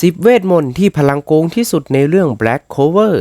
10 เวทมนต์ที่พลังโกงที่สุดในเรื่อง Black Cover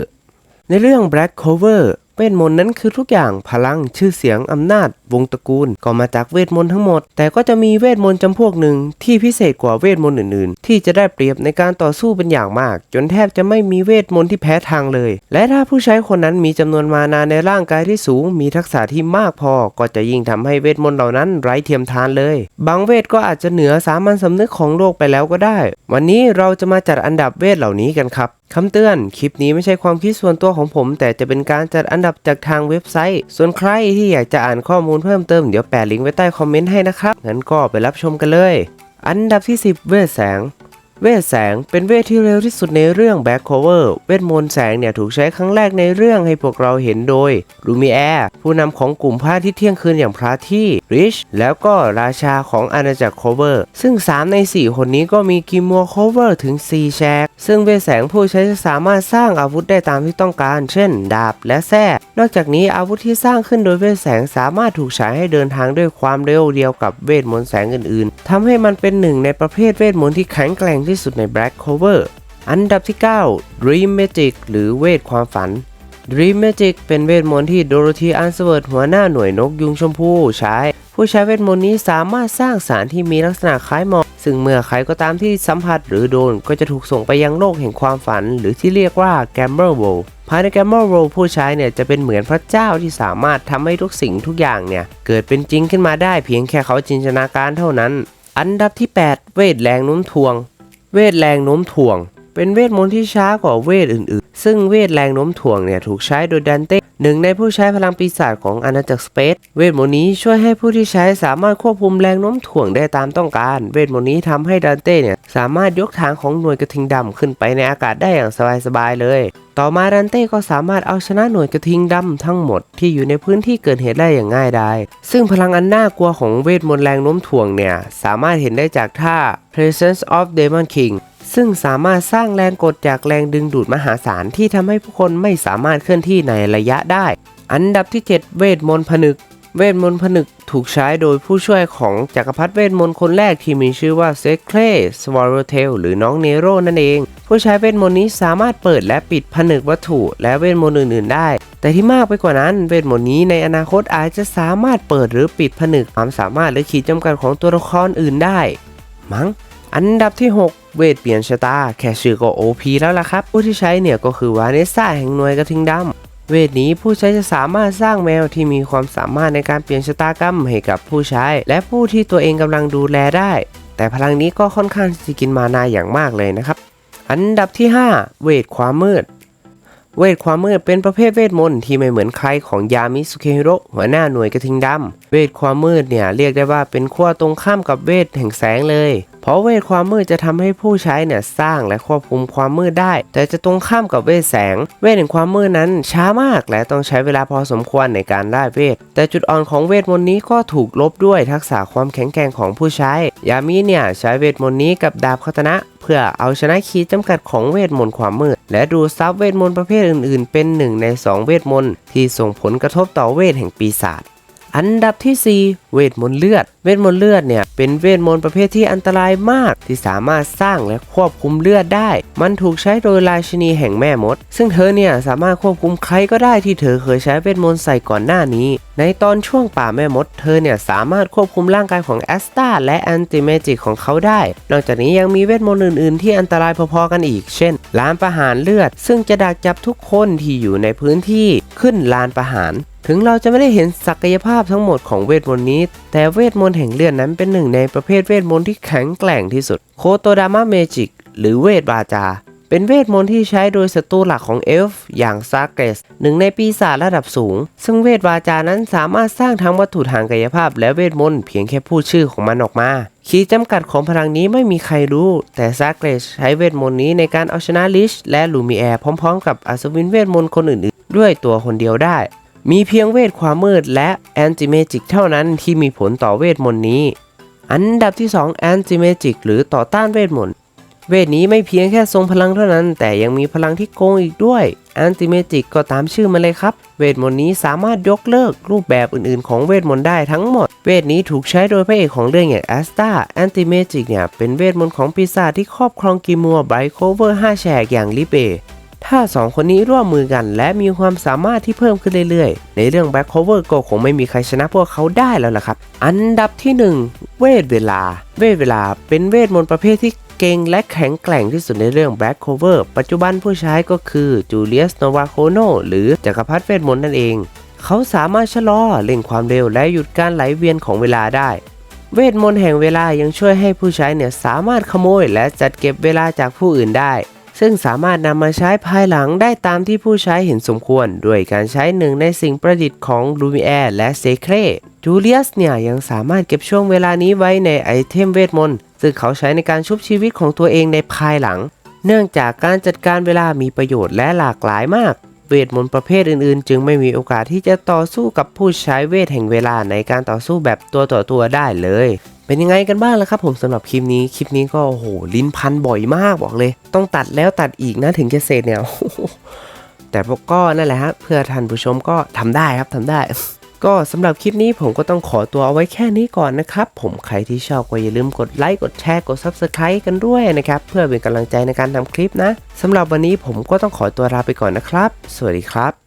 ในเรื่อง Black Cover เวทมนต์นั้นคือทุกอย่างพลังชื่อเสียงอำนาจ วงตระกูล ก็มาจากเวทมนต์ทั้งหมด แต่ก็จะมีเวทมนต์จำพวกหนึ่งที่พิเศษกว่าเวทมนต์อื่นๆ ที่จะได้เปรียบในการต่อสู้เป็นอย่างมาก จนแทบจะไม่มีเวทมนต์ที่แพ้ทางเลย และถ้าผู้ใช้คนนั้นมีจำนวนมานาในร่างกายที่สูง มีทักษะที่มากพอ ก็จะยิ่งทำให้เวทมนต์เหล่านั้นไร้เทียมทานเลย บางเวทก็อาจจะเหนือสามัญสำนึกของโลกไปแล้วก็ได้ วันนี้เราจะมาจัดอันดับเวทเหล่านี้กันครับคำเตือน คลิปนี้ไม่ใช่ความคิดส่วนตัวของผม แต่จะเป็นการจัดอันดับจากทางเว็บไซต์ ส่วนใครที่อยากจะอ่านข้อมูลเพิ่มเติมเดี๋ยวแปะลิงก์ไว้ใต้คอมเมนต์ให้นะครับงั้นก็ไปรับชมกันเลย อันดับที่ 10 เวทแสง เวทแสงเป็นเวทที่เร็วที่สุดในเรื่อง Back Cover เวทมนต์แสงเนี่ยถูกใช้ครั้งแรกในเรื่องให้พวกเราเห็นโดยรูมิแอร์ผู้นำของกลุ่มพระที่เที่ยงคืนอย่างพระที่ริชแล้วก็ราชาของอาณาจักร Cover ซึ่ง 3 ใน 4 คนนี้ก็มีกิมมัว Cover ถึง 4 แชกซึ่งเวทแสงผู้ใช้จะสามารถสร้างอาวุธได้ตามที่ต้องการ เช่น ดาบและแส้นอกจากนี้อาวุธที่สร้างขึ้นโดยเวทแสงสามารถถูกฉายให้เดินทางด้วยความเร็วเดียวกับเวทมนต์แสงอื่น ๆทำให้มันเป็นหนึ่งในประเภทเวทมนต์ที่แข็งแกร่งที่สุดใน Black Cover อันดับที่ 9 Dream Magic หรือเวทความฝัน Dream Magic เป็นเวทมนต์ที่โดโรธีอันสเวิร์ดหัวหน้าหน่วยนกยุงชมพูใช้ ผู้ใช้เวทมนต์นี้สามารถสร้างสารที่มีลักษณะคล้ายหมอกซึ่งเมื่อใครก็ตามที่สัมผัสหรือโดนก็จะถูกส่งไปยังโลกแห่งความฝัน หรือที่เรียกว่า Gamble World ภายใน Gamble World ผู้ใช้เนี่ยจะเป็นเหมือนพระเจ้าที่สามารถทำให้ทุกสิ่งทุกอย่างเนี่ยเกิดเป็นจริงขึ้นมาได้เพียงแค่เขาจินตนาการเท่านั้น อันดับที่ 8 เวทแรงโน้มถ่วง เวทแรงโน้มถ่วง เป็นเวทมนต์ที่ช้ากว่าเวทอื่นๆ ซึ่งเวทแรงโน้มถ่วงเนี่ยถูกใช้โดยดันเต้ หนึ่งในผู้ใช้พลังปีศาจของอาณาจักรสเปซเวทมนต์นี้ช่วยให้ผู้ที่ใช้สามารถควบคุมแรงโน้มถ่วงได้ตามต้องการ เวทมนต์นี้ทำให้ดันเต้เนี่ยสามารถยกฐานของหน่วยกระทิงดำขึ้นไปในอากาศได้อย่างสบายๆเลย ต่อมาดันเต้ก็สามารถเอาชนะหน่วยกระทิงดำทั้งหมดที่อยู่ในพื้นที่เกิดเหตุได้อย่างง่ายดายซึ่งพลังอันน่ากลัวของเวทมนต์แรงโน้มถ่วงเนี่ยสามารถเห็นได้จากท่า Presence of Demon King ซึ่งสามารถสร้างแรงกดจากแรงดึงดูดมหาศาลที่ทำให้ผู้คนไม่สามารถเคลื่อนที่ในระยะได้ อันดับที่ 7 เวทมนต์ผนึก เวทมนต์ผนึกถูกใช้โดยผู้ช่วยของจักรพรรดิเวทมนต์คนแรกที่มีชื่อว่าเซเคลสวอร์เทลหรือน้องเนโรนั่นเอง ผู้ใช้เวทมนต์นี้สามารถเปิดและปิดผนึกวัตถุ และเวทมนต์อื่นๆ ได้ แต่ที่มากไปกว่านั้นเวทมนต์นี้ในอนาคตอาจจะสามารถเปิดหรือปิดผนึกความสามารถและขีดจำกัดของตัวละครอื่นได้ มั้งอันดับที่ 6 เวทเปลี่ยนชะตา แค่ชื่อก็ OP แล้วล่ะครับ ผู้ที่ใช้เนี่ยก็คือวาเนสซ่าแห่งหน่วยกระทิงดำเวทนี้ผู้ใช้จะสามารถสร้างแมวที่มีความสามารถในการเปลี่ยนชะตากรรมให้กับผู้ใช้ และผู้ที่ตัวเองกำลังดูแลได้ แต่พลังนี้ก็ค่อนข้างจะกินมานาอย่างมากเลยนะครับ อันดับที่ 5 เวทความมืด เวทความมืดเป็นประเภทเวทมนต์ที่ไม่เหมือนใครของยามิสุเคฮิโร่หัวหน้าหน่วยกระทิงดำเวทความมืดเนี่ยเรียกได้ว่าเป็นขั้วตรงข้ามกับเวทแห่งแสงเลย เพราะเวทความมืดจะทำให้ผู้ใช้เนี่ยสร้างและควบคุมความมืดได้ แต่จะตรงข้ามกับเวทแสง เวทแห่งความมืดนั้นช้ามาก และต้องใช้เวลาพอสมควรในการได้เวท แต่จุดอ่อนของเวทมนต์นี้ก็ถูกลบด้วยทักษะความแข็งแกร่งของผู้ใช้ ยามิเนี่ยใช้เวทมนต์นี้กับดาบคาตนะเพื่อเอาชนะขีดจำกัดของเวทมนต์ความมืด และดูซับเวทมนต์ประเภทอื่นๆ เป็นหนึ่งใน 2 เวทมนต์ที่ส่งผลกระทบต่อเวทแห่งปีศาจอันดับที่ 4เวทมนต์เลือด เวทมนต์เลือดเนี่ยเป็นเวทมนต์ประเภทที่อันตรายมาก ที่สามารถสร้างและควบคุมเลือดได้ มันถูกใช้โดยราชินีแห่งแม่มด ซึ่งเธอเนี่ยสามารถควบคุมใครก็ได้ที่เธอเคยใช้เวทมนต์ใส่ก่อนหน้านี้ ในตอนช่วงป่าแม่มด เธอเนี่ยสามารถควบคุมร่างกายของแอสตาและแอนติเมจิกของเขาได้ นอกจากนี้ยังมีเวทมนต์อื่นๆ ที่อันตรายพอๆกันอีก เช่นลานประหารเลือด ซึ่งจะดักจับทุกคนที่อยู่ในพื้นที่ขึ้นลานประหาร ถึงเราจะไม่ได้เห็นศักยภาพทั้งหมดของเวทมนต์นี้แต่เวทมนต์แห่งเลือดนั้นเป็นหนึ่งในประเภทเวทมนต์ที่แข็งแกร่งที่สุด โคโตดามะเมจิก หรือเวทบาจา เป็นเวทมนต์ที่ใช้โดยศัตรูหลักของเอลฟ์อย่างซาเกสหนึ่งในปีศาจระดับสูง ซึ่งเวทวาจานั้นสามารถสร้างทั้งวัตถุทางกายภาพ และเวทมนต์เพียงแค่พูดชื่อของมันออกมา ขีดจำกัดของพลังนี้ไม่มีใครรู้ แต่ซาเกสใช้เวทมนต์นี้ในการเอาชนะลิชและลูมิแอร์พร้อม ๆ กับอัศวินเวทมนต์คนอื่นๆ ด้วยตัวคนเดียวได้ มีเพียงเวทความมืดและแอนติเมจิกเท่านั้นที่มีผลต่อเวทมนต์นี้ อันดับที่2แอนติเมจิกหรือต่อต้านเวทมนต์ เวทนี้ไม่เพียงแค่ทรงพลังเท่านั้น แต่ยังมีพลังที่โกงอีกด้วยแอนติเมจิกก็ตามชื่อมาเลยครับ เวทมนต์นี้สามารถยกเลิกรูปแบบอื่นๆ ของเวทมนต์ได้ทั้งหมด เวทนี้ถูกใช้โดยพระเอกของเรื่องอย่างแอสตาแอนติเมจิกเนี่ยเป็นเวทมนต์ของปีศาจที่ครอบครองกิมัวไบรโคเวอร์5แฉกอย่างลิเบ ถ้าสองคนนี้ร่วมมือกัน และมีความสามารถที่เพิ่มขึ้นเรื่อยๆ ในเรื่อง Back Cover ก็คงไม่มีใครชนะพวกเขาได้แล้วล่ะครับ อันดับที่ 1 เวทเวลา เวทเวลาเป็นเวทมนต์ประเภทที่เก่งและแข็งแกร่งที่สุดในเรื่อง Black Cover ปัจจุบันผู้ใช้ก็คือจูเลียสโนวาโคโนหรือจักรพรรดิเวทมนต์นั่นเอง เขาสามารถชะลอเร่งความเร็วและหยุดการไหลเวียนของเวลาได้เวทมนต์แห่งเวลายังช่วยให้ผู้ใช้เนี่ยสามารถขโมยและจัดเก็บเวลาจากผู้อื่นได้ ซึ่งสามารถนำมาใช้ภายหลังได้ตามที่ผู้ใช้เห็นสมควร ด้วยการใช้หนึ่งในสิ่งประดิษฐ์ของลูมิแอร์และเซเครจูเลียสเนี่ยยังสามารถเก็บช่วงเวลานี้ไว้ในไอเทมเวทมนต์ซึ่งเขาใช้ในการชุบชีวิตของตัวเองในภายหลัง เนื่องจากการจัดการเวลามีประโยชน์และหลากหลายมาก เวทมนต์ประเภทอื่นๆ จึงไม่มีโอกาสที่จะต่อสู้กับผู้ใช้เวทแห่งเวลาในการต่อสู้แบบตัวต่อตัวได้เลย เป็นยังไงกันบ้างล่ะครับผมสำหรับคลิปนี้คลิปนี้ก็โอ้โหลิ้นพันบ่อยมากบอกเลย ต้องตัดแล้วตัดอีกนะถึงจะเสร็จเนี่ยแต่พวกก็นั่นแหละฮะเพื่อท่านผู้ชมก็ทำได้ครับทำได้ ก็สำหรับคลิปนี้ผมก็ต้องขอตัวเอาไว้แค่นี้ก่อนนะครับ ผมใครที่ชอบก็อย่าลืมกดไลค์กดแชร์กด Subscribe กันด้วยนะครับ เพื่อเป็นกำลังใจในการทำคลิปนะสำหรับวันนี้ผมก็ต้องขอตัวลาไปก่อนนะครับ สวัสดีครับ